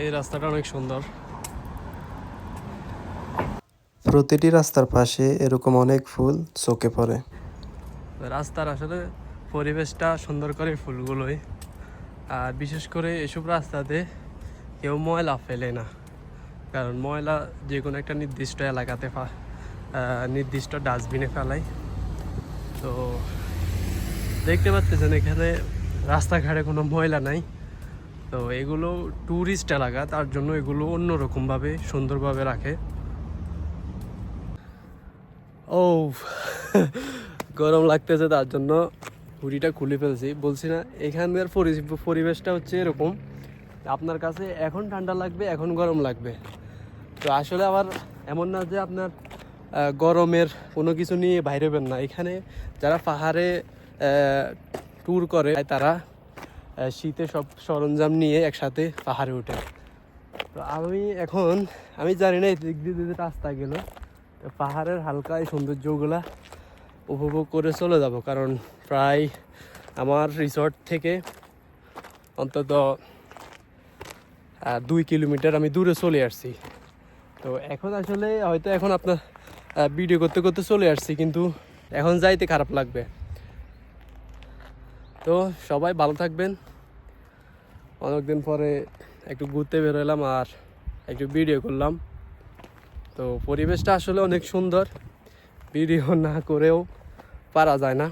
এই রাস্তাটা অনেক সুন্দর। প্রতিটি রাস্তার পাশে এরকম অনেক ফুল চোখে পড়ে। রাস্তার আসলে পরিবেশটা সুন্দর করে ফুলগুলোই। আর বিশেষ করে এসব রাস্তাতে কেউ ময়লা ফেলে না। কারণ ময়লা যে কোনো একটা নির্দিষ্ট এলাকাতে নির্দিষ্ট ডাস্টবিনে ফেলায় তো দেখতে পাচ্ছেন এখানে রাস্তাঘাটে কোনো ময়লা নাই। তো এগুলো ট্যুরিস্ট এলাকা, তার জন্য এগুলো অন্যরকমভাবে সুন্দরভাবে রাখে। ও গরম লাগতেছে তার জন্য। হুডিটা খুলে ফেলছি, বলছি না, এখানকার পরিবেশটা হচ্ছে এরকম। আপনার কাছে এখন ঠান্ডা লাগবে, এখন গরম লাগবে। তো আসলে আবার এমন না যে আপনার গরমের কোনো কিছু নিয়ে বাইরে হবেন না। এখানে যারা পাহাড়ে ট্যুর করে, তারা শীতে সব সরঞ্জাম নিয়ে একসাথে পাহাড়ে ওঠে তো আমি এখন, আমি জানি না এদিক দিয়ে যদি রাস্তা গেল, তো পাহাড়ের হালকা এই সৌন্দর্যগুলা উপভোগ করে চলে যাব। কারণ প্রায় আমার রিসর্ট থেকে অন্তত দুই কিলোমিটার আমি দূরে চলে আসছি। তো এখন আসলে হয়তো এখন আপনার ভিডিও করতে করতে চলে আসছি, কিন্তু এখন যাইতে খারাপ লাগবে। তো সবাই ভালো থাকবেন। অনেকদিন পরে একটু ঘুরতে বেরোলাম আর একটু ভিডিও করলাম। তো পরিবেশটা আসলে অনেক সুন্দর। ভিডিও না করেও পারা যায় না।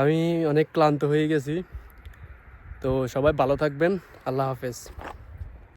আমি অনেক ক্লান্ত হয়ে গেছি। তো সবাই ভালো থাকবেন। আল্লাহ হাফেজ।